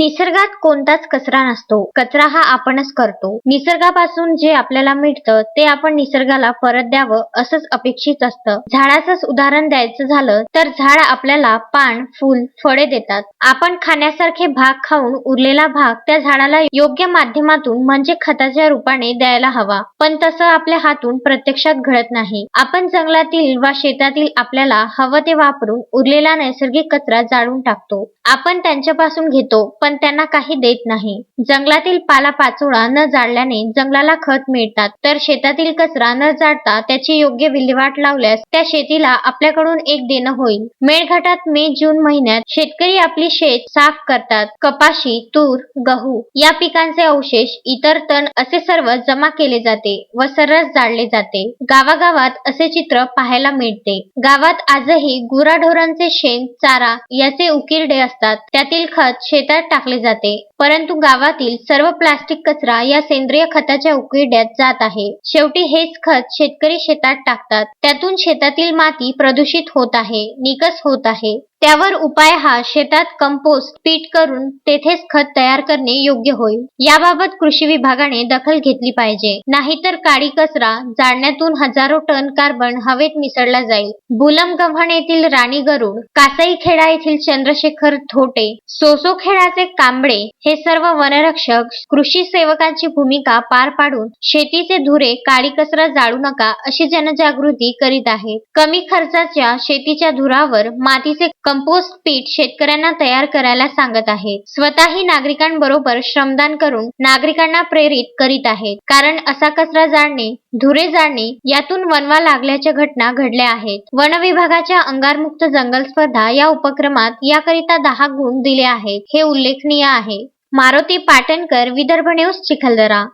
निसर्गात कोणताच कचरा नसतो. कचरा हा आपणच करतो. निसर्गापासून जे आपल्याला मिळतं ते आपण निसर्गाला परत द्यावं असंच अपेक्षित असतं. झाडाचंच उदाहरण द्यायचं झालं तर झाड आपल्याला पान फुल फळे देतात. आपण खाण्यासारखे भाग खाऊन उरलेला भाग त्या झाडाला योग्य माध्यमातून म्हणजे खताच्या रूपाने द्यायला हवा. पण तसं आपल्या हातून प्रत्यक्षात घडत नाही. आपण जंगलातील वा शेतातील आपल्याला हवं ते वापरून उरलेला नैसर्गिक कचरा जाळून टाकतो. आपण त्यांच्यापासून घेतो पण त्यांना काही देत नाही. जंगलातील पालापाचोळा न जाळल्याने जंगलाला खत मिळतात. तर शेतातील कचरा न जाळता त्याची योग्य विल्हेवाट लावल्यास त्या शेतीला आपल्याकडून एक देणं होईल. मेळघाटात मे जून महिन्यात शेतकरी आपली शेत साफ करतात. कपाशी तूर गहू या पिकांचे अवशेष इतर तण असे सर्व जमा केले जाते व सर्रास जाळले जाते. गावागावात असे चित्र पाहायला मिळते. गावात आजही गुराढोरांचे शेण चारा याचे उकिरडे असतात. त्यातील खत शेतात टाकले जाते. परंतु गावातील सर्व प्लास्टिक कचरा या सेंद्रिय खताच्या उकिरड्यात जात आहे. शेवटी हेच खत शेतकरी शेतात टाकतात. त्यातून शेतातील माती प्रदूषित होत आहे निकस होत आहे. त्यावर उपाय हा शेतात कंपोस्ट पीठ करून तेथेच खत तयार करणे योग्य होईल. याबाबत कृषी विभागाने दखल घेतली पाहिजे. नाहीतर काडी कचरा जाळण्यातून हजारो टन कार्बन हवेत मिसळला जाईल. बुलम गव्हाण येथील राणी गरुड कासाईखेडा येथील चंद्रशेखर थोटे सोसोखेडाचे कांबळे हे सर्व वनरक्षक कृषी सेवकांची भूमिका पार पाडून शेतीचे धुरे काळी कचरा जाळू नका अशी जनजागृती करीत आहेत. कमी खर्चाच्या शेतीच्या धुरावर मातीचे कंपोस्ट पीठ शेतकऱ्यांना तयार करायला सांगत आहेत स्वतःही नागरिकांबरोबर श्रमदान करून नागरिकांना प्रेरित करीत आहेत कारण असा कचरा जाळणे धुरे जाळणे यातून वनवा लागल्याच्या घटना घडल्या आहेत. वन विभागाच्या अंगारमुक्त जंगल स्पर्धा या उपक्रमात याकरिता दहा गुण दिले आहेत. हे उल्लेखनीय आहे. मारुती पाटणकर विदर्भ न्यूज चिखलदरा.